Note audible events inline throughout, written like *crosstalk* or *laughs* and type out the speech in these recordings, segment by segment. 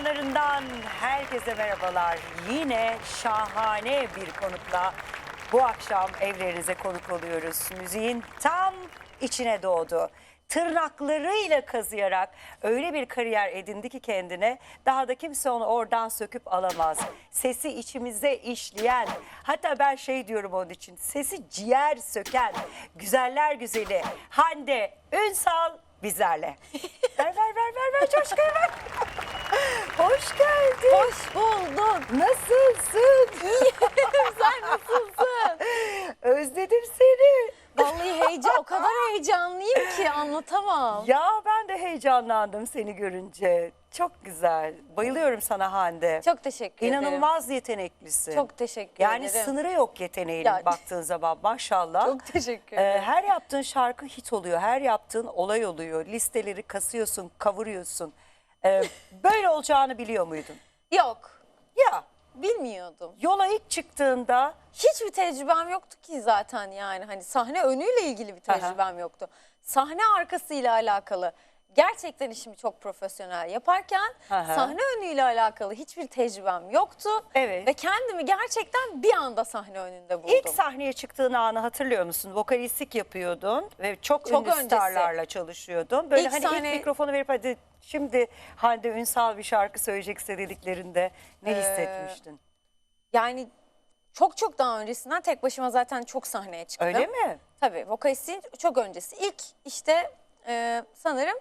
ekranlarından herkese merhabalar. Yine şahane bir konukla bu akşam evlerinize konuk oluyoruz. Müziğin tam içine doğdu. Tırnaklarıyla kazıyarak öyle bir kariyer edindi ki kendine daha da kimse onu oradan söküp alamaz. Sesi içimize işleyen hatta ben şey diyorum onun için sesi ciğer söken güzeller güzeli Hande Ünsal bizlerle. ver ver ver ver ver coşkuyu ver. Hoş geldin. Hoş bulduk. Nasılsın? *laughs* Sen nasılsın? Özledim seni. Vallahi heyecan, o kadar heyecanlıyım ki anlatamam. Ya ben de heyecanlandım seni görünce. Çok güzel. Bayılıyorum sana Hande. Çok teşekkür ederim. İnanılmaz yeteneklisin. Çok teşekkür yani ederim. sınırı yok yeteneğinin Ya- baktığın zaman maşallah. Çok teşekkür Ee, ederim. her yaptığın şarkı hit oluyor. Her yaptığın olay oluyor. Listeleri kasıyorsun, kavuruyorsun. Ee, *laughs* böyle olacağını biliyor muydun? Yok, Ya bilmiyordum. yola ilk çıktığında Hiçbir tecrübem yoktu ki zaten yani. Hani sahne önüyle ilgili bir tecrübem yoktu. Sahne arkasıyla alakalı gerçekten işimi çok profesyonel yaparken Aha. sahne önüyle alakalı hiçbir tecrübem yoktu. Evet. Ve kendimi gerçekten bir anda sahne önünde buldum. İlk sahneye çıktığın anı hatırlıyor musun? Vokalistlik yapıyordun ve çok, Çok ünlü öncesi. starlarla çalışıyordun. Böyle İlk hani sahne- ilk mikrofonu verip hadi şimdi Hande Ünsal bir şarkı söyleyecekse dediklerinde ne Ee, hissetmiştin? Yani çok çok daha öncesinden tek başıma zaten çok sahneye çıktım. Öyle mi? Tabii vokalistliğin çok öncesi. İlk işte e, sanırım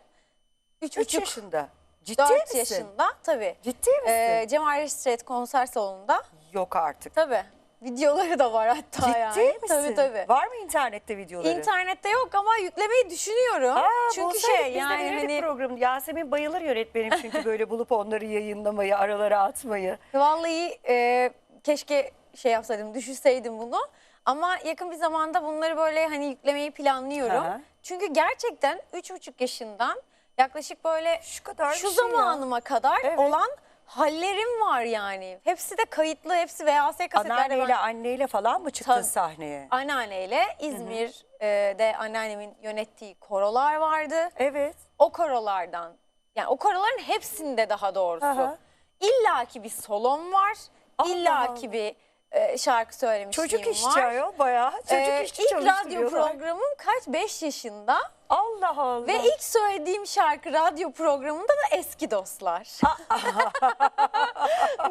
3 3 buçuk yaşında. Ciddi 4 misin? yaşında tabii. Ciddi misin? E, Cemal Reşit konser salonunda Yok artık. tabii. Videoları da var hatta Ciddi yani. misin? Tabii tabii. Var mı internette videoları? İnternette yok ama yüklemeyi düşünüyorum. Aa, çünkü şey yani hani program. Yasemin bayılır yönetmenim çünkü böyle *laughs* bulup onları yayınlamayı, aralara atmayı. Vallahi e, keşke şey yapsaydım, düşünseydim bunu. Ama yakın bir zamanda bunları böyle hani yüklemeyi planlıyorum. Aha. Çünkü gerçekten üç buçuk yaşından yaklaşık böyle Şu kadar şu şey ya. zamanıma kadar Evet. olan hallerim var yani. Hepsi de kayıtlı, hepsi VHS kasetlerde. Anneanneyle Ben anneyle falan mı çıktın Tabii. sahneye? anneanneyle İzmir'de anneannemin yönettiği korolar vardı. Evet. O korolardan yani o koroların hepsinde daha doğrusu Aha. illaki bir solom var. Allah illaki Allah. bir e, şarkı söylemişliğim Çocuk işçi var. ayol bayağı. Çocuk Ee, işçi ilk radyo çalıştırıyorlar. programım kaç? 5 yaşında. Allah Allah. Ve ilk söylediğim şarkı radyo programında da Eski Dostlar.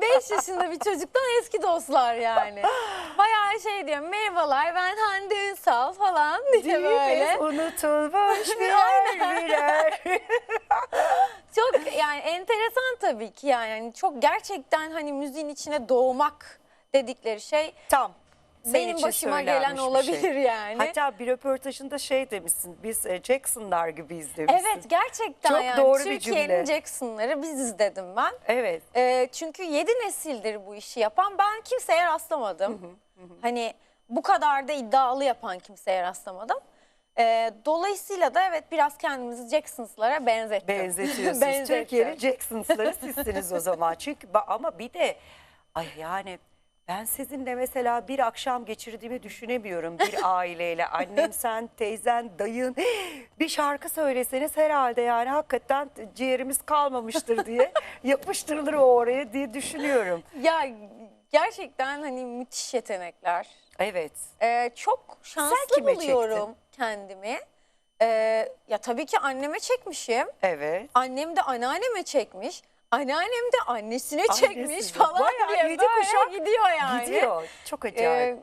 5 *laughs* yaşında bir çocuktan eski dostlar yani. Bayağı şey diyorum merhabalar ben Hande Ünsal falan diye böyle. Biz unutulmuş birer *laughs* birer. Çok yani enteresan tabii ki yani. Yani çok gerçekten hani müziğin içine doğmak dedikleri şey Tam. benim için başıma gelen bir olabilir şey. yani. Hatta bir röportajında şey demişsin. Biz e, Jackson'lar gibiyiz demişsin. evet gerçekten Çok yani doğru bir Türkiye'nin cümle. Jackson'ları biziz dedim ben. Evet. Ee, çünkü yedi nesildir bu işi yapan ben kimseye rastlamadım. Hani bu kadar da iddialı yapan kimseye rastlamadım. Ee, dolayısıyla da evet biraz kendimizi Jackson'slara benzettim. Benzetiyorsunuz. *laughs* Türkiye'nin Jackson'sları sizsiniz o zaman. Çünkü ama bir de ay yani ben sizinle mesela bir akşam geçirdiğimi düşünemiyorum bir *laughs* aileyle. Annem sen, teyzen, dayın bir şarkı söyleseniz herhalde yani hakikaten ciğerimiz kalmamıştır diye *laughs* yapıştırılır o oraya diye düşünüyorum. Ya gerçekten hani müthiş yetenekler. Evet. Ee, çok şanslı kime buluyorum kendimi. Ee, ya tabii ki anneme çekmişim. Evet. Annem de anneanneme çekmiş. Anneannem de annesine Annesi çekmiş de. falan Bayağı diye yedi böyle kuşak gidiyor yani. Gidiyor. Çok Ee, acayip.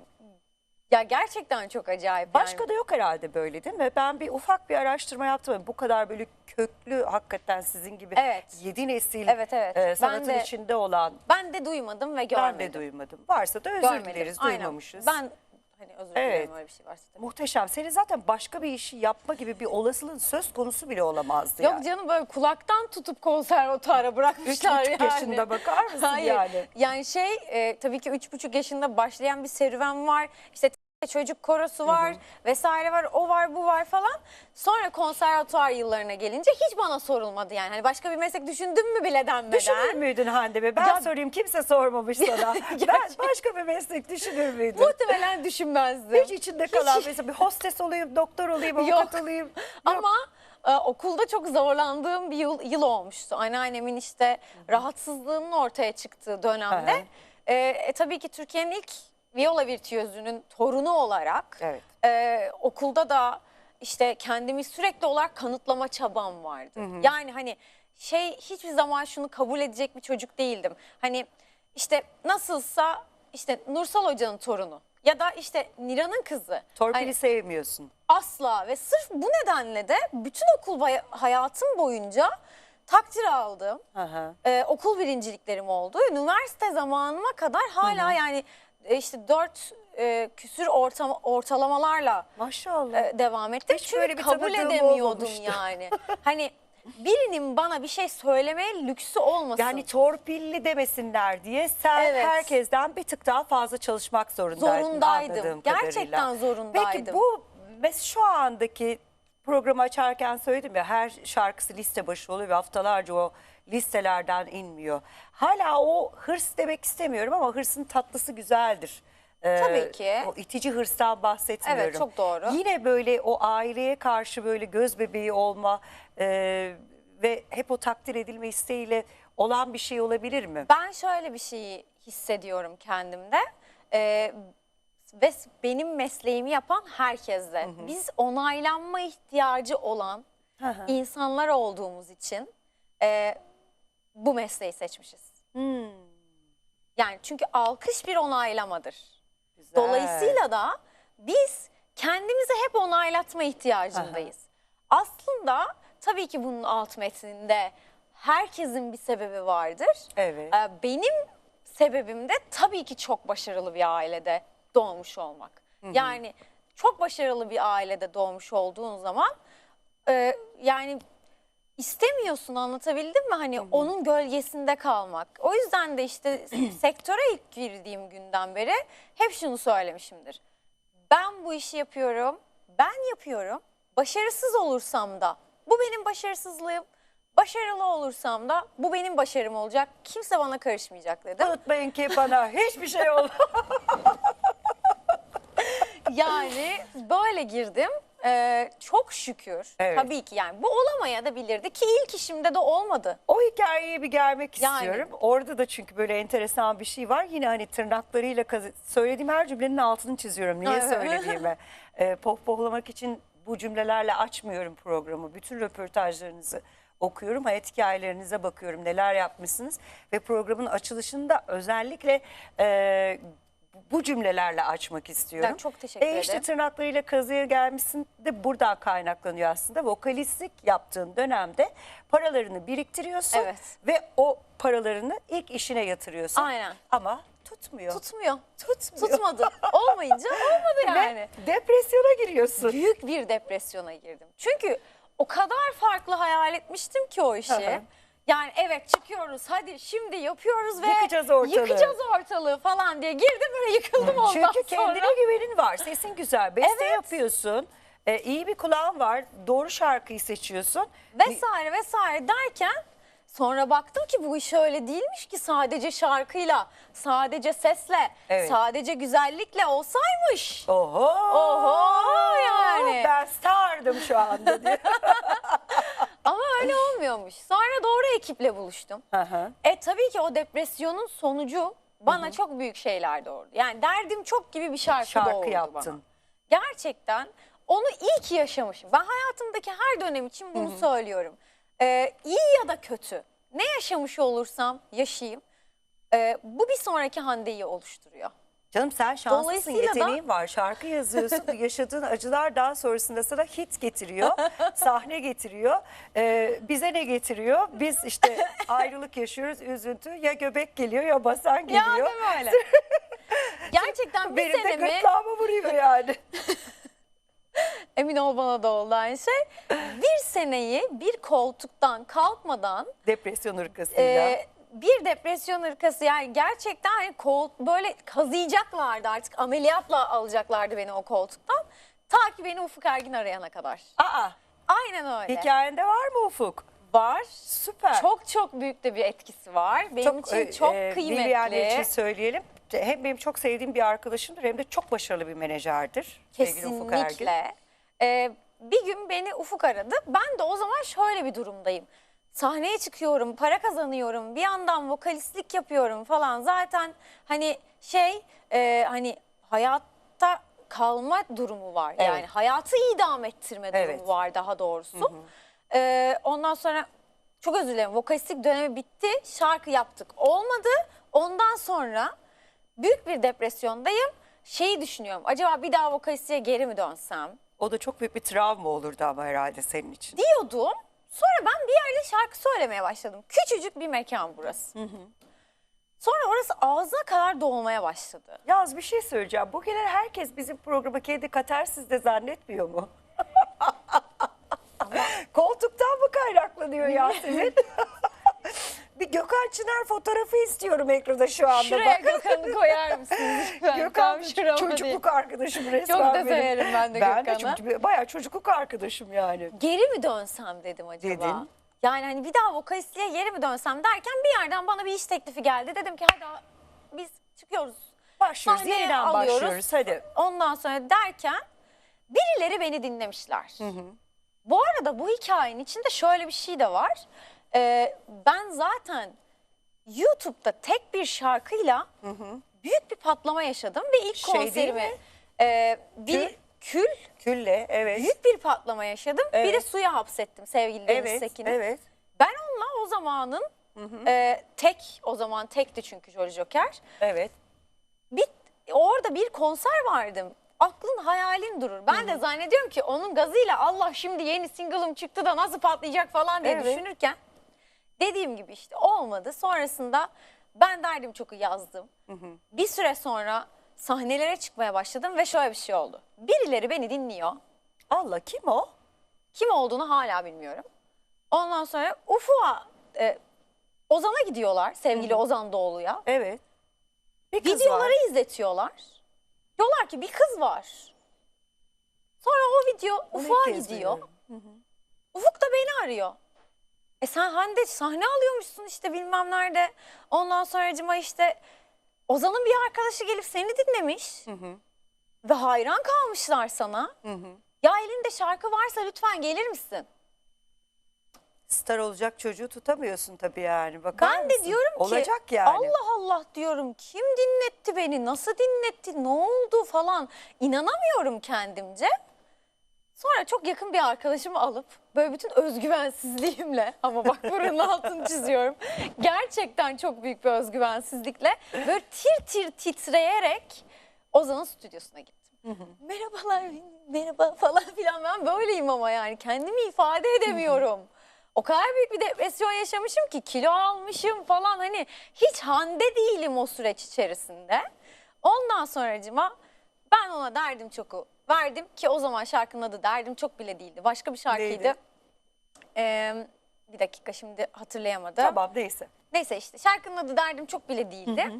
ya gerçekten çok acayip. Başka yani. da yok herhalde böyle değil mi? Ben bir ufak bir araştırma yaptım. Bu kadar böyle köklü hakikaten sizin gibi Evet. yedi nesil Evet, evet. e, Ben sanatın de içinde olan Ben de duymadım ve görmedim. ben de duymadım. Varsa da özür Görmedim. dileriz Aynen. duymamışız. Ben hani özür Evet. dilerim öyle bir şey varsa. tabii. Muhteşem. Senin zaten başka bir işi yapma gibi bir olasılığın söz konusu bile olamazdı Yok yani. canım böyle kulaktan tutup konservatuara Üç bırakmışlar buçuk yani. yaşında bakar mısın Hayır. yani? Yani şey e, tabii ki üç buçuk yaşında başlayan bir serüven var. İşte çocuk korosu var vesaire var o var bu var falan. Sonra konservatuar yıllarına gelince hiç bana sorulmadı yani. Hani başka bir meslek düşündün mü bile denmeden. Düşünür müydün Hande Bey? Ben Ya- sorayım kimse sormamış *laughs* sana. ben başka bir meslek düşünür müydün? Muhtemelen düşünmezdim. Hiç içinde kalan mesela bir hostes olayım, doktor olayım, Yok. avukat olayım. Yok. *laughs* Ama e, okulda çok zorlandığım bir yıl, yıl olmuştu. Anneannemin işte rahatsızlığının ortaya çıktığı dönemde. Hı hı. E, e, tabii ki Türkiye'nin ilk viola virtüözünün torunu olarak Evet. e, okulda da işte kendimi sürekli olarak kanıtlama çabam vardı. Yani hani şey hiçbir zaman şunu kabul edecek bir çocuk değildim. Hani işte nasılsa işte Nursal Hoca'nın torunu ya da işte Niran'ın kızı. Torpili Hani sevmiyorsun. asla ve sırf bu nedenle de bütün okul bay- hayatım boyunca takdir aldım. Hı hı. Ee, okul birinciliklerim oldu. Üniversite zamanıma kadar hala yani e, işte dört e, küsür ortam, ortalamalarla Maşallah. e, devam ettim. Hiç Çünkü böyle bir kabul tanıdığım edemiyordum olmamıştı. yani. *laughs* hani birinin bana bir şey söylemeye lüksü olmasın. Yani torpilli demesinler diye sen Evet. herkesten bir tık daha fazla çalışmak zorundaydın. Zorundaydım. anladığım Gerçekten kadarıyla. zorundaydım. Peki bu mes şu andaki programı açarken söyledim ya her şarkısı liste başı oluyor ve haftalarca o listelerden inmiyor. Hala o hırs demek istemiyorum ama hırsın tatlısı güzeldir. Ee, Tabii ki. O itici hırstan bahsetmiyorum. Evet, çok doğru. Yine böyle o aileye karşı böyle göz bebeği olma e, ve hep o takdir edilme isteğiyle olan bir şey olabilir mi? Ben şöyle bir şeyi hissediyorum kendimde. Ee, ve benim mesleğimi yapan herkesle. Biz onaylanma ihtiyacı olan Hı hı. insanlar olduğumuz için e, bu mesleği seçmişiz. Hmm, Yani çünkü alkış bir onaylamadır. güzel. Dolayısıyla da biz kendimizi hep onaylatma ihtiyacındayız. Aslında tabii ki bunun alt metninde herkesin bir sebebi vardır. Evet. Ee, Benim sebebim de tabii ki çok başarılı bir ailede doğmuş olmak. Yani çok başarılı bir ailede doğmuş olduğun zaman e, yani istemiyorsun anlatabildim mi? Hani onun gölgesinde kalmak. O yüzden de işte *clears throat* sektöre ilk girdiğim günden beri hep şunu söylemişimdir. Ben bu işi yapıyorum, ben yapıyorum. Başarısız olursam da bu benim başarısızlığım. Başarılı olursam da bu benim başarım olacak. Kimse bana karışmayacak dedim. Unutmayın ki bana *laughs* hiçbir şey olmaz. Yani böyle girdim. Ee, çok şükür. Evet. Tabii ki yani bu olamaya da bilirdi ki ilk işimde de olmadı. O hikayeye bir gelmek Yani. istiyorum. Orada da çünkü böyle enteresan bir şey var. Yine hani tırnaklarıyla kazı... söylediğim her cümlenin altını çiziyorum. Niye Evet. söylediğimi. *laughs* Ee, pohpohlamak için bu cümlelerle açmıyorum programı. Bütün röportajlarınızı okuyorum. Hayat hikayelerinize bakıyorum. Neler yapmışsınız. Ve programın açılışında özellikle e, bu cümlelerle açmak istiyorum. Ya çok teşekkür e işte ederim. tırnaklarıyla kazıya gelmişsin de buradan kaynaklanıyor aslında. Vokalistlik yaptığın dönemde paralarını biriktiriyorsun Evet. ve o paralarını ilk işine yatırıyorsun. Aynen. Ama tutmuyor. Tutmuyor. Tutmuyor. Tutmadı. Olmayınca olmadı yani. Ve depresyona giriyorsun. Büyük bir depresyona girdim. Çünkü o kadar farklı hayal etmiştim ki o işi. Hı hı. Yani evet çıkıyoruz hadi şimdi yapıyoruz ve Yıkacağız ortalığı. yıkacağız ortalığı falan diye girdim böyle yıkıldım ondan Çünkü sonra. kendine güvenin var. Sesin güzel. Beste Evet. yapıyorsun. E, iyi bir kulağın var. Doğru şarkıyı seçiyorsun. vesaire vesaire derken sonra baktım ki bu iş öyle değilmiş ki sadece şarkıyla, sadece sesle, Evet. sadece güzellikle olsaymış. Oho. Oho yani. Ben stardım şu anda diye. *laughs* Ama öyle olmuyormuş. Sonra doğru ekiple buluştum. Hı hı. E tabii ki o depresyonun sonucu bana çok büyük şeyler doğurdu. Yani derdim çok gibi bir şarkı, Şarkı doğurdu yaptın. bana. Gerçekten onu iyi ki yaşamışım. Ben hayatımdaki her dönem için bunu söylüyorum. Ee, iyi ya da kötü ne yaşamış olursam yaşayayım. e, bu bir sonraki Hande'yi oluşturuyor. Canım sen şanslısın, Dolayısıyla da- yeteneğin var. Şarkı yazıyorsun, *laughs* yaşadığın acılar daha sonrasında sana hit getiriyor, *laughs* sahne getiriyor. Ee, bize ne getiriyor? Biz işte ayrılık yaşıyoruz, üzüntü. Ya göbek geliyor ya basan Yani geliyor. böyle. *laughs* Gerçekten bir Benim de senemi gırtlağıma vuruyor yani. emin ol bana da oldu aynı şey. Bir seneyi bir koltuktan kalkmadan Depresyon ırkasıyla. Ee, bir depresyon ırkası yani gerçekten hani kol, böyle kazıyacaklardı artık ameliyatla alacaklardı beni o koltuktan. Ta ki beni Ufuk Ergin arayana kadar. Aa, Aynen öyle. hikayende var mı Ufuk? Var. Süper. Çok çok büyük de bir etkisi var. Benim için e, çok e, kıymetli. Bilmeyenler için söyleyelim. Hem benim çok sevdiğim bir arkadaşımdır hem de çok başarılı bir menajerdir. sevgili Ufuk Ergin. Kesinlikle. Ee, bir gün beni Ufuk aradı. Ben de o zaman şöyle bir durumdayım. Sahneye çıkıyorum, para kazanıyorum, bir yandan vokalistlik yapıyorum falan. Zaten hani şey e, hani hayatta kalma durumu var. Evet. Yani hayatı idam ettirme durumu Evet. var daha doğrusu. E, ondan sonra çok özür dilerim vokalistlik dönemi bitti. Şarkı yaptık. Olmadı. Ondan sonra büyük bir depresyondayım. Şeyi düşünüyorum. Acaba bir daha vokalistliğe geri mi dönsem? O da çok büyük bir travma olurdu ama herhalde senin için. diyordum. Sonra ben bir yerde şarkı söylemeye başladım. Küçücük bir mekan burası. Sonra orası ağzına kadar dolmaya başladı. Yaz bir şey söyleyeceğim. Bu gelen herkes bizim programa kendi katarsiz de zannetmiyor mu? *laughs* Koltuktan mı kaynaklanıyor Yasemin? *laughs* bir Gökhan Çınar fotoğrafı istiyorum ekranda şu anda. Şuraya bak. Gökhan'ı koyar *laughs* mısınız? lütfen? Gökhan Tam şurama değil. çocukluk arkadaşım resmen Çok da severim ben de Ben de Gökhan'ı. çünkü bayağı çocukluk arkadaşım yani. Geri mi dönsem dedim acaba. Dedin. Yani hani bir daha vokalistliğe geri mi dönsem derken bir yerden bana bir iş teklifi geldi. Dedim ki hadi biz çıkıyoruz. Başlıyoruz, Sahneye yeniden alıyoruz. başlıyoruz hadi. Ondan sonra derken birileri beni dinlemişler. Bu arada bu hikayenin içinde şöyle bir şey de var. Ee, ben zaten YouTube'da tek bir şarkıyla büyük bir patlama yaşadım ve ilk Şey değil konserimi mi? e, bir Kül. kül Külle evet. büyük bir patlama yaşadım. Bir de Evet. suya hapsettim sevgili Deniz Evet, Sekin'i. evet. Ben onunla o zamanın e, tek o zaman tekti çünkü Jolly Joker. Evet. Bir, orada bir konser vardı. Aklın hayalin durur. Ben de zannediyorum ki onun gazıyla Allah şimdi yeni single'ım çıktı da nasıl patlayacak falan diye Evet. düşünürken dediğim gibi işte olmadı. Sonrasında ben derdim çok yazdım. Bir süre sonra sahnelere çıkmaya başladım ve şöyle bir şey oldu. Birileri beni dinliyor. Allah kim o? Kim olduğunu hala bilmiyorum. Ondan sonra Ufuk'a, e, Ozan'a gidiyorlar sevgili Ozan Doğulu'ya. Evet. Bir kız Videoları var. izletiyorlar. Diyorlar ki bir kız var. Sonra o video Ufuk'a gidiyor. duyuyorum. Ufuk da beni arıyor. E sen Hande sahne alıyormuşsun işte bilmem nerede. Ondan sonracıma işte Ozan'ın bir arkadaşı gelip seni dinlemiş. Ve hayran kalmışlar sana. Ya elinde şarkı varsa lütfen gelir misin? Star olacak çocuğu tutamıyorsun tabii yani. Bakar Ben de mısın? diyorum ki Olacak yani. Allah Allah diyorum kim dinletti beni nasıl dinletti ne oldu falan inanamıyorum kendimce. Sonra çok yakın bir arkadaşımı alıp böyle bütün özgüvensizliğimle ama bak buranın altını çiziyorum. Gerçekten çok büyük bir özgüvensizlikle böyle tir tir titreyerek Ozan'ın stüdyosuna gittim. Merhabalar merhaba falan filan ben böyleyim ama yani kendimi ifade edemiyorum. O kadar büyük bir depresyon yaşamışım ki kilo almışım falan hani hiç hande değilim o süreç içerisinde. Ondan sonracıma ben ona derdim çoku verdim ki o zaman şarkının adı derdim çok bile değildi. Başka bir şarkıydı. Neydi? Ee, bir dakika şimdi hatırlayamadım. Tamam neyse. Neyse işte şarkının adı derdim çok bile değildi.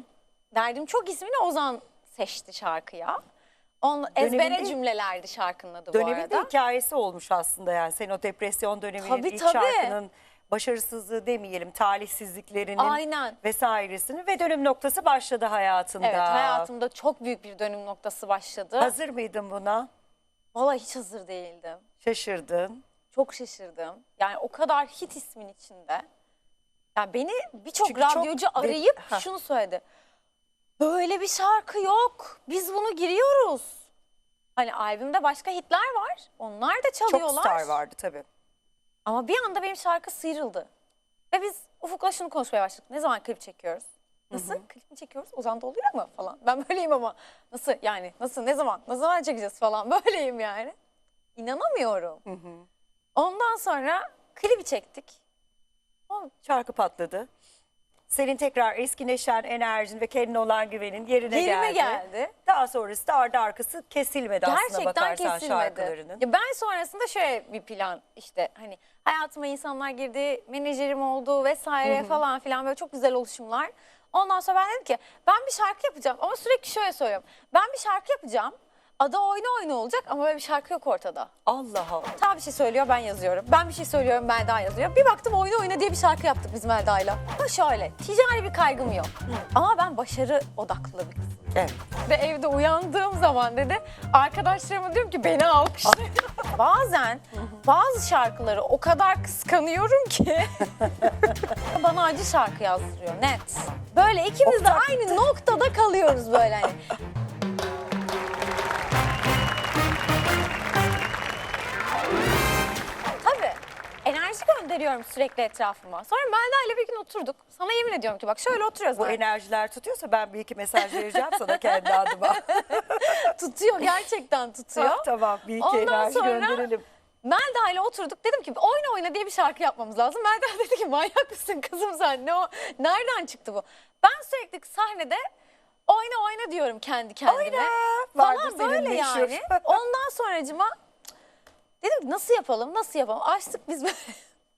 Derdim çok ismini Ozan seçti şarkıya. On, ezbere Döneminde- cümlelerdi şarkının adı bu Döneminde arada. hikayesi olmuş aslında yani. Senin o depresyon döneminin Tabii, ilk tabii. şarkının başarısızlığı demeyelim talihsizliklerinin Aynen. vesairesinin ve dönüm noktası başladı hayatında. Evet hayatımda çok büyük bir dönüm noktası başladı. Hazır mıydın buna? Vallahi hiç hazır değildim. Şaşırdın. Çok şaşırdım. Yani o kadar hit ismin içinde. Yani beni birçok çok radyocu de- arayıp Ha. şunu söyledi. Böyle bir şarkı yok. Biz bunu giriyoruz. Hani albümde başka hitler var. Onlar da Çok çalıyorlar. star vardı tabii. Ama bir anda benim şarkı sıyrıldı. Ve biz Ufuk'la şunu konuşmaya başladık. Ne zaman klip çekiyoruz? Nasıl? Klip mi çekiyoruz? Ozan da oluyor mu falan. Ben böyleyim ama. Nasıl yani? Nasıl? Ne zaman? Ne zaman çekeceğiz falan. *laughs* Böyleyim yani. İnanamıyorum. Ondan sonra klibi çektik. Şarkı patladı. Senin tekrar eski neşen, enerjin ve kendine olan güvenin yerine Yerime geldi. geldi. Daha sonrası da ardı arkası kesilmedi aslında Gerçekten bakarsan kesilmedi. şarkılarının. Ya ben sonrasında şöyle bir plan işte hani hayatıma insanlar girdi, menajerim oldu vesaire falan filan böyle çok güzel oluşumlar. Ondan sonra ben dedim ki ben bir şarkı yapacağım ama sürekli şöyle söylüyorum. Ben bir şarkı yapacağım. Adı oyna oyna olacak ama böyle bir şarkı yok ortada. Allah Allah. Ta bir şey söylüyor ben yazıyorum. Ben bir şey söylüyorum Melda yazıyor. Bir baktım oyna oyna diye bir şarkı yaptık biz Melda'yla. Ama şöyle ticari bir kaygım yok. Ama ben başarı odaklı bir kızım. Evet. Ve evde uyandığım zaman dedi arkadaşlarıma diyorum ki beni alkışlayın. *laughs* Bazen bazı şarkıları o kadar kıskanıyorum ki *laughs* bana acı şarkı yazdırıyor net. Böyle ikimiz de aynı noktada kalıyoruz böyle hani. Gönderiyorum sürekli etrafıma. Sonra Melda ile bir gün oturduk. Sana yemin ediyorum ki bak şöyle oturuyoruz. Bu böyle. enerjiler tutuyorsa ben bir iki mesaj vereceğim sana kendi adıma. *laughs* tutuyor gerçekten tutuyor. tamam tamam bir iki Ondan enerji sonra- gönderelim. Melda ile oturduk. Dedim ki oyna oyna diye bir şarkı yapmamız lazım. Melda *laughs* dedi ki manyak mısın kızım sen? Ne o? Nereden çıktı bu? Ben sürekli sahnede oyna oyna diyorum kendi kendime. Oyna. Falan böyle meşhur. yani. *laughs* Ondan sonracıma dedim ki nasıl yapalım nasıl yapalım? Açtık biz böyle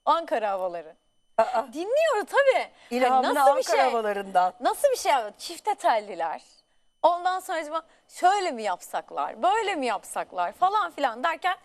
Ankara havaları. Aa, Dinliyoruz tabii. Hani İlhamını nasıl bir Ankara şey? havalarından. Nasıl bir şey? Çifte telliler. Ondan sonra acaba şöyle mi yapsaklar, böyle mi yapsaklar falan filan derken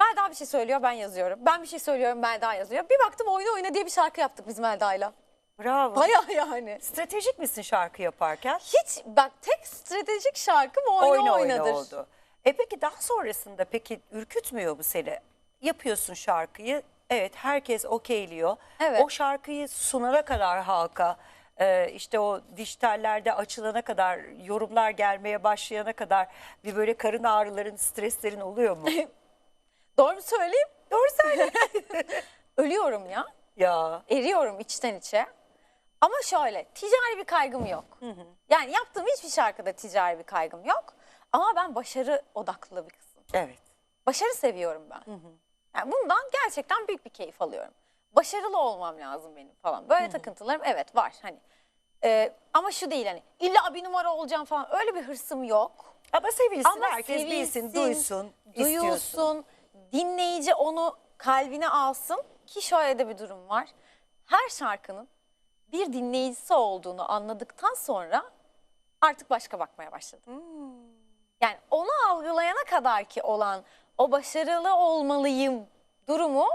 Melda bir şey söylüyor ben yazıyorum. Ben bir şey söylüyorum Melda yazıyor. Bir baktım oyna oyna diye bir şarkı yaptık biz Melda'yla. Bravo. Baya yani. Stratejik misin şarkı yaparken? Hiç bak tek stratejik şarkım oyna, oyna oynadır. oyna oldu. E peki daha sonrasında peki ürkütmüyor bu seni? Yapıyorsun şarkıyı. Evet herkes okeyliyor. Evet. O şarkıyı sunana kadar halka e, işte o dijitallerde açılana kadar yorumlar gelmeye başlayana kadar bir böyle karın ağrıların streslerin oluyor mu? *laughs* Doğru mu söyleyeyim? Doğru söyle. *laughs* Ölüyorum ya. ya Eriyorum içten içe. Ama şöyle ticari bir kaygım yok. Yani yaptığım hiçbir şarkıda ticari bir kaygım yok. Ama ben başarı odaklı bir kızım. evet. Başarı seviyorum ben. Yani bundan gerçekten büyük bir keyif alıyorum. Başarılı olmam lazım benim falan. Böyle takıntılarım evet var hani. Ee, ama şu değil hani illa bir numara olacağım falan öyle bir hırsım yok. Ama sevilsin Ama herkes bilsin, sevilsin, duysun, istiyorsun. duyulsun, dinleyici onu kalbine alsın ki şöyle de bir durum var. Her şarkının bir dinleyicisi olduğunu anladıktan sonra artık başka bakmaya başladım. Hmm. Yani onu algılayana kadar ki olan o başarılı olmalıyım durumu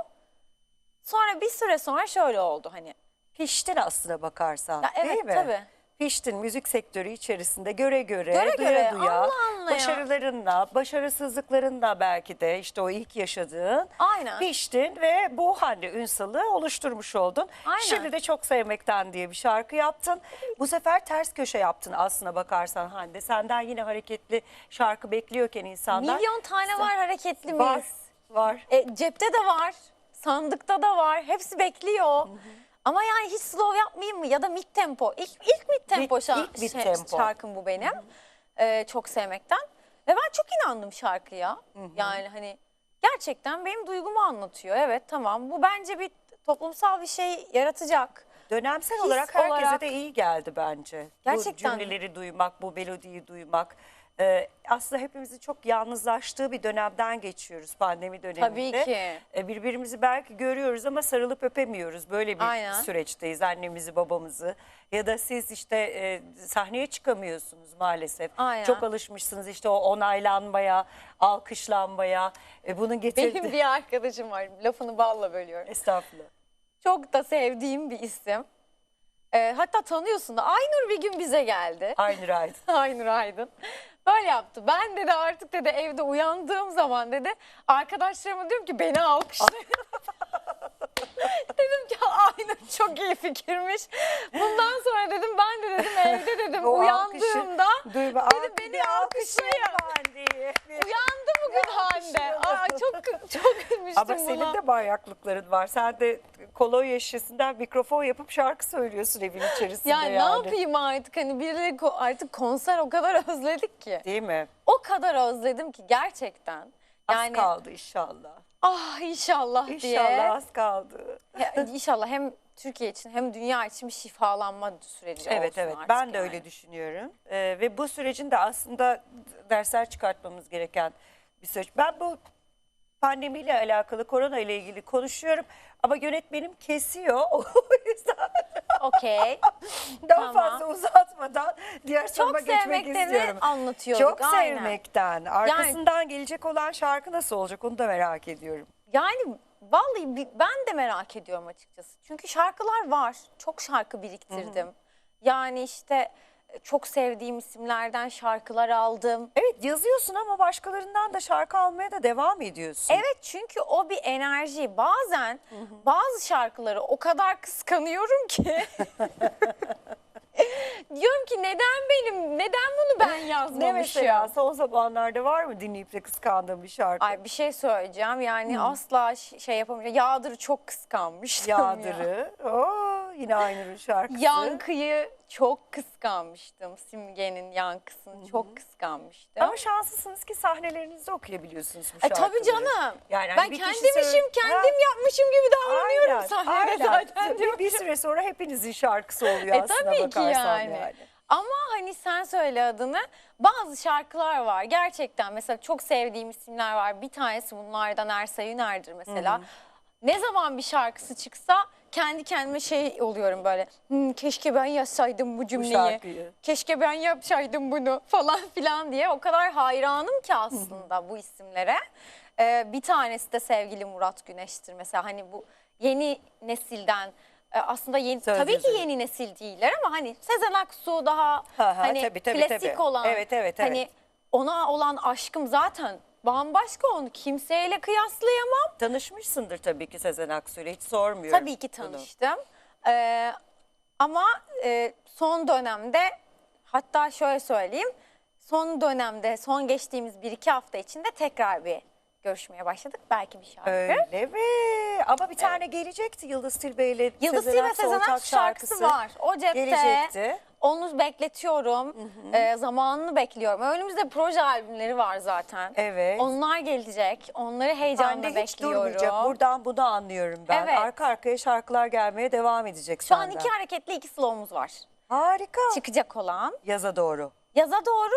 sonra bir süre sonra şöyle oldu hani. Piştin aslına bakarsan Ya evet, değil mi? tabii. Piştin müzik sektörü içerisinde göre göre, Göre duya göre, duya, anla anlaya. başarılarınla, başarısızlıklarınla belki de işte o ilk yaşadığın Aynen. piştin ve bu Hande Ünsal'ı oluşturmuş oldun. Aynen. Şimdi de Çok Sevmekten diye bir şarkı yaptın. Bu sefer ters köşe yaptın aslına bakarsan Hande. Senden yine hareketli şarkı bekliyorken insanlar. Milyon tane var hareketli Var, miyiz? var. E, cepte de var, sandıkta da var. Hepsi bekliyor. Ama yani hiç slow yapmayayım mı? Ya da mid tempo. İlk, ilk mid tempo, şa- ilk mid şey- tempo. şarkım bu benim. E, çok sevmekten. Ve ben çok inandım şarkıya. Yani hani gerçekten benim duygumu anlatıyor. Evet tamam bu bence bir toplumsal bir şey yaratacak. Dönemsel His olarak herkese olarak- de iyi geldi bence. Gerçekten. Bu cümleleri duymak, bu melodiyi duymak. Ee, aslında hepimizin çok yalnızlaştığı bir dönemden geçiyoruz pandemi döneminde. Tabii ki. Ee, birbirimizi belki görüyoruz ama sarılıp öpemiyoruz. Böyle bir Aynen. süreçteyiz annemizi babamızı. Ya da siz işte e, sahneye çıkamıyorsunuz maalesef. Aynen. Çok alışmışsınız işte o onaylanmaya, alkışlanmaya. E, bunun getirdiği... Benim bir arkadaşım var. Lafını balla bölüyorum. Estağfurullah. Çok da sevdiğim bir isim. E, hatta tanıyorsun da Aynur bir gün bize geldi. Aynı Aydın. Aynur Aydın. *laughs* Böyle yaptı. Ben dedi artık dedi evde uyandığım zaman dedi arkadaşlarıma diyorum ki beni alkışlayın. *laughs* *laughs* dedim ki Aynur çok iyi fikirmiş. Bundan sonra dedim ben de dedim evde dedim O uyandığımda alkışı duyma. dedim beni alkışlayın. Uyandı bugün Hande. Aa, çok *laughs* çok gülmüştüm Ama senin buna. de manyaklıkların var. Sen de kolonya şişesinden mikrofon yapıp şarkı söylüyorsun evin içerisinde Ya yani. ne yapayım artık hani birileri artık konser o kadar *laughs* özledik ki. Değil mi? O kadar özledim ki gerçekten. Az Yani kaldı inşallah. Ah inşallah, diye. İnşallah az kaldı. Ya, İnşallah hem Türkiye için hem dünya için bir şifalanma süreci Evet olsun evet artık ben de yani. öyle düşünüyorum. Ee, ve bu sürecin de aslında dersler çıkartmamız gereken bir süreç. Ben bu pandemiyle alakalı, korona ile ilgili konuşuyorum ama yönetmenim kesiyor. *laughs* O yüzden Okey. *laughs* daha Tamam. fazla uzatmadan diğer Çok soruma geçmek sevmekten istiyorum. anlatıyorduk. Çok aynen. sevmekten. Arkasından gelecek olan şarkı nasıl olacak onu da merak ediyorum. Yani vallahi bi- ben de merak ediyorum açıkçası. Çünkü şarkılar var. Çok şarkı biriktirdim. Yani işte çok sevdiğim isimlerden şarkılar aldım. Evet yazıyorsun ama başkalarından da şarkı almaya da devam ediyorsun. Evet çünkü o bir enerji. Bazen bazı şarkıları o kadar kıskanıyorum ki. *laughs* Diyorum ki neden benim, neden bunu ben Ne yazmamışım? mesela son zamanlarda var mı dinleyip de kıskandığın bir şarkı? Ay bir şey söyleyeceğim yani asla ş- şey yapamayacağım. Yağdır'ı çok kıskanmıştım ya. Yağdır'ı. Oo, yine Aynur'un şarkısı. Yankı'yı çok kıskanmıştım. Simge'nin yankısını çok kıskanmıştım. Ama şanslısınız ki sahnelerinizde okuyabiliyorsunuz bu E, şarkıları. tabii canım. Yani hani ben bir kişi kendim işim, söyle- kendim Ha. yapmışım gibi davranıyorum Aynen, sahnede aynen. zaten. Bir, bir süre sonra hepinizin şarkısı oluyor E aslında tabii ki bakarsan yani. Ama hani sen söyle adını. Bazı şarkılar var gerçekten mesela çok sevdiğim isimler var. Bir tanesi bunlardan Ersay Üner'dir mesela. Ne zaman bir şarkısı çıksa kendi kendime şey oluyorum böyle. "Hmm, keşke ben yazsaydım bu cümleyi. şarkıyı. Keşke ben yapsaydım bunu *laughs* falan filan diye. O kadar hayranım ki aslında bu isimlere. Ee, bir tanesi de sevgili Murat Güneş'tir mesela. Hani bu yeni nesilden e, aslında yeni Söz tabii ki yazarı. yeni nesil değiller ama hani Sezen Aksu daha ha, hani tabii, tabii, klasik tabii. olan Evet, evet, hani evet. ona olan aşkım zaten bambaşka onu kimseyle kıyaslayamam. Tanışmışsındır tabii ki Sezen Aksu'yla hiç sormuyorum. Tabii ki bunu. tanıştım. Ee, ama e, son dönemde hatta şöyle söyleyeyim. Son dönemde son geçtiğimiz bir iki hafta içinde tekrar bir görüşmeye başladık. Belki bir şarkı. Öyle mi? Ama bir tane gelecekti Yıldız Tilbe ile Yıldız Tilbe Sezen Aksu şarkısı var. O cepte. Gelecekti. Onu bekletiyorum. Ee, zamanını bekliyorum. Önümüzde proje albümleri var zaten. Evet. Onlar gelecek. Onları heyecanla hiç bekliyorum. durmayacak. Buradan bunu anlıyorum ben. Evet. Arka arkaya şarkılar gelmeye devam edecek Şu an senden. iki hareketli iki slow'umuz var. Harika. Çıkacak olan. Yaza doğru. Yaza doğru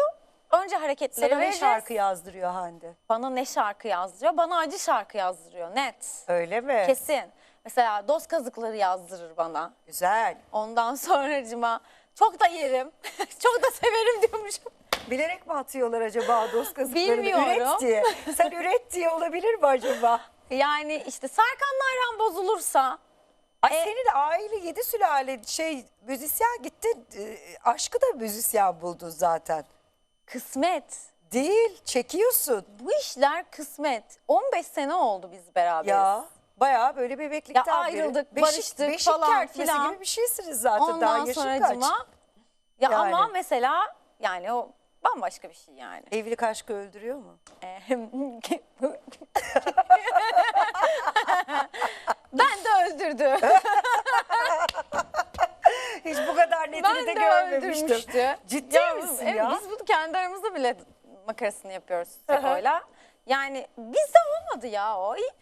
önce hareketleri Sana ne şarkı yazdırıyor Hande? Bana ne şarkı yazdırıyor? Bana acı şarkı yazdırıyor net. Öyle mi? Kesin. Mesela dost kazıkları yazdırır bana. Güzel. Ondan sonracıma çok da yerim. *laughs* çok da severim diyormuşum. Bilerek mi atıyorlar acaba dost kazıklarını? Bilmiyorum. Üret diye. Sen üret diye olabilir mi acaba? Yani işte Serkanlardan bozulursa Ay E- seni de aile yedi sülale şey müzisyen gitti. e, aşkı da müzisyen buldun zaten. Kısmet. Değil çekiyorsun. Bu işler kısmet. 15 sene oldu biz beraberiz. Ya bayağı böyle bebeklikten Ya beri. ayrıldık, beşik, barıştık beşik falan kertmesi filan. gibi bir şeysiniz zaten. Daha Ondan yaşın sonracıma kaç? ya Yani. ama mesela yani o bambaşka bir şey yani. Evlilik aşkı öldürüyor mu? *laughs* ben de öldürdü. *laughs* Hiç bu kadar netini ben de görmemiştim. öldürmüştü. Ciddi Ya, misin ya? Biz bunu kendi aramızda bile makarasını yapıyoruz. Seko'yla. Yani bizde olmadı ya o. İlk,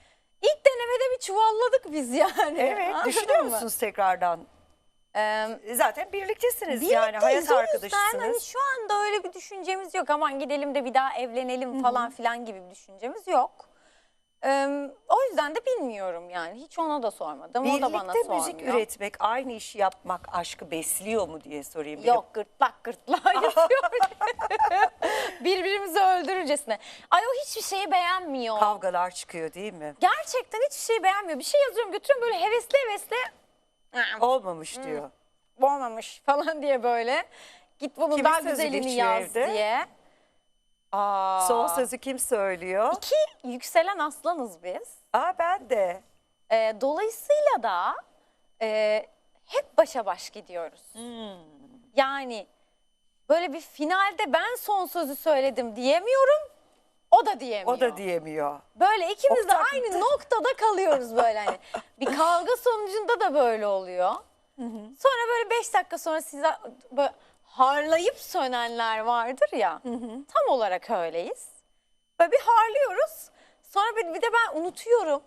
ilk denemede bir çuvalladık biz yani. Evet Anladın düşünüyor mı? musunuz tekrardan? Ee, Zaten birliktesiniz yani hayat yüzden arkadaşısınız. Hani şu anda öyle bir düşüncemiz yok. Aman gidelim de bir daha evlenelim falan filan gibi bir düşüncemiz yok. Ee, o yüzden de bilmiyorum yani. Hiç ona da sormadım. o da bana Birlikte sormuyor. müzik üretmek, aynı işi yapmak aşkı besliyor mu diye sorayım. Bir de Yok gırtlak gırtlağa *laughs* yapıyor. *laughs* Birbirimizi öldürürcesine. Ay o hiçbir şeyi beğenmiyor. Kavgalar çıkıyor değil mi? Gerçekten hiçbir şeyi beğenmiyor. Bir şey yazıyorum götürüyorum böyle hevesli hevesli. Olmamış diyor. olmamış falan diye böyle. Git bunun Kimin daha sözü güzelini geçiyor yaz evde? diye. Aa. Son sözü kim söylüyor? Ki yükselen aslanız biz. Aa ben de. Ee, dolayısıyla da e, hep başa baş gidiyoruz. Hmm. Yani böyle bir finalde ben son sözü söyledim diyemiyorum. O da diyemiyor. O da diyemiyor. Böyle ikimiz de Ortak aynı noktada kalıyoruz böyle hani. Bir kavga sonucunda da böyle oluyor. Sonra böyle beş dakika sonra size böyle harlayıp sönenler vardır ya. Tam olarak öyleyiz. Böyle bir harlıyoruz. Sonra bir, bir de ben unutuyorum.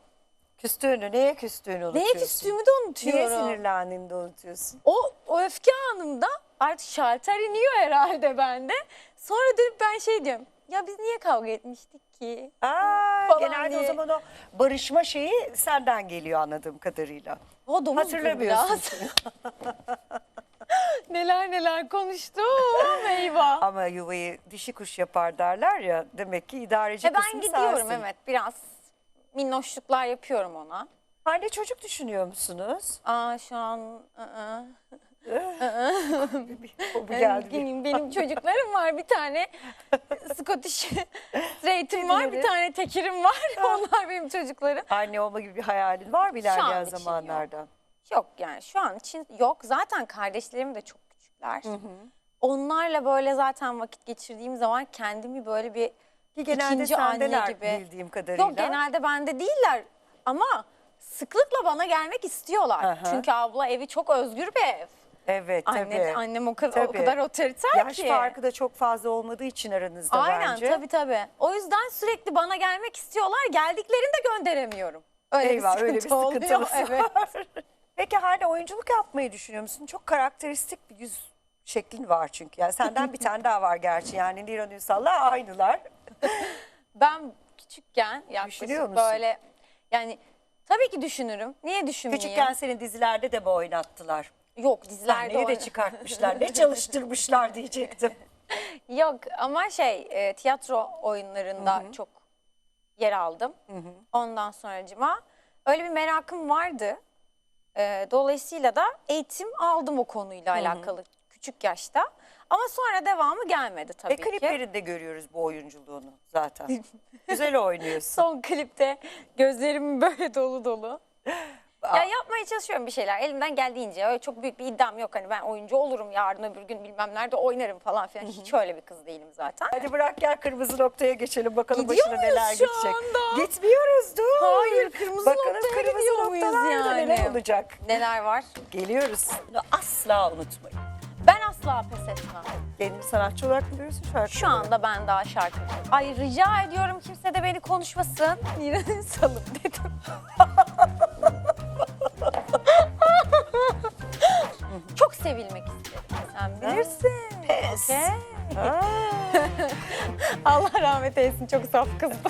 Küstüğünü, neye küstüğünü unutuyorsun? Neye küstüğümü de Niye unutuyorum. sinirlendiğini de unutuyorsun. O, o öfke anımda artık şalter iniyor herhalde bende. Sonra dönüp ben şey diyorum. Ya biz niye kavga etmiştik ki? Aa, genelde o diye. zaman o barışma şeyi senden geliyor anladığım kadarıyla. O domuzdur Hatırlamıyorsun. *laughs* neler neler konuştum *laughs* eyvah. Ama yuvayı dişi kuş yapar derler ya. Demek ki idareci E ben kısmı gidiyorum sensin. evet biraz minnoşluklar yapıyorum ona. Anne çocuk düşünüyor musunuz? Aa şu an ı-ı. *laughs* *laughs* O bir geldi. Üzgünüm, benim çocuklarım var bir tane Scottish Straight'im var bir tane tekirim var onlar benim çocuklarım. Anne olma gibi bir hayalin var mı an ilerleyen için yok. Yok yani şu an için yok zaten kardeşlerim de çok küçükler. Onlarla böyle zaten vakit geçirdiğim zaman kendimi böyle bir Ki genelde ikinci anne sendeler gibi. bildiğim kadarıyla. Yok genelde bende değiller ama sıklıkla bana gelmek istiyorlar. Aha. Çünkü abla evi çok özgür bir ev. Evet tabii. Anne, annem o kadar, o Tabii. kadar otoriter Yaş ki. farkı da çok fazla olmadığı için aranızda Aynen bence. tabii tabii. O yüzden sürekli bana gelmek istiyorlar. Geldiklerinde gönderemiyorum. Öyle Eyvah öyle bir sıkıntımız *laughs* Evet. Peki hala oyunculuk yapmayı düşünüyor musun? Çok karakteristik bir yüz şeklin var çünkü. Yani senden bir tane daha var gerçi. Yani Liran Ünsal'la aynılar. *laughs* Ben küçükken Düşünüyor yaklaşık musun? böyle yani tabii ki düşünürüm. Niye düşünmeyeyim? Küçükken senin dizilerde de mi oynattılar? Yok dizilerde Sahneye de oyna- çıkartmışlar. Ne *laughs* çalıştırmışlar diyecektim. *laughs* Yok ama şey e, tiyatro oyunlarında çok yer aldım. Ondan sonracıma öyle bir merakım vardı. E, dolayısıyla da eğitim aldım o konuyla alakalı küçük yaşta. Ama sonra devamı gelmedi tabii Ve ki. kliplerinde görüyoruz bu oyunculuğunu zaten. *laughs* Güzel oynuyorsun. Son klipte gözlerim böyle dolu dolu. *laughs* Ya yapmaya çalışıyorum bir şeyler elimden geldiğince öyle çok büyük bir iddiam yok hani ben oyuncu olurum yarın öbür gün bilmem nerede oynarım falan filan hiç öyle bir kız değilim zaten. Hadi bırak gel kırmızı noktaya geçelim bakalım Gidiyor başına muyuz neler şu geçecek. anda? Gitmiyoruz dur. Hayır, kırmızı bakalım noktaya kırmızı gidiyor muyuz noktalarda neler yani? olacak. Neler var? Geliyoruz. Bunu asla unutmayın. Ben asla pes etmem. Kendini sanatçı olarak mı görüyorsun şarkı? Şu anda ben daha şarkı. Ay rica ediyorum kimse de beni konuşmasın. Niran'ın *laughs* salım dedim. *laughs* *laughs* Çok sevilmek isterim. Sen bilirsin. Pes. Okey. *laughs* Allah rahmet eylesin çok saf kızdı.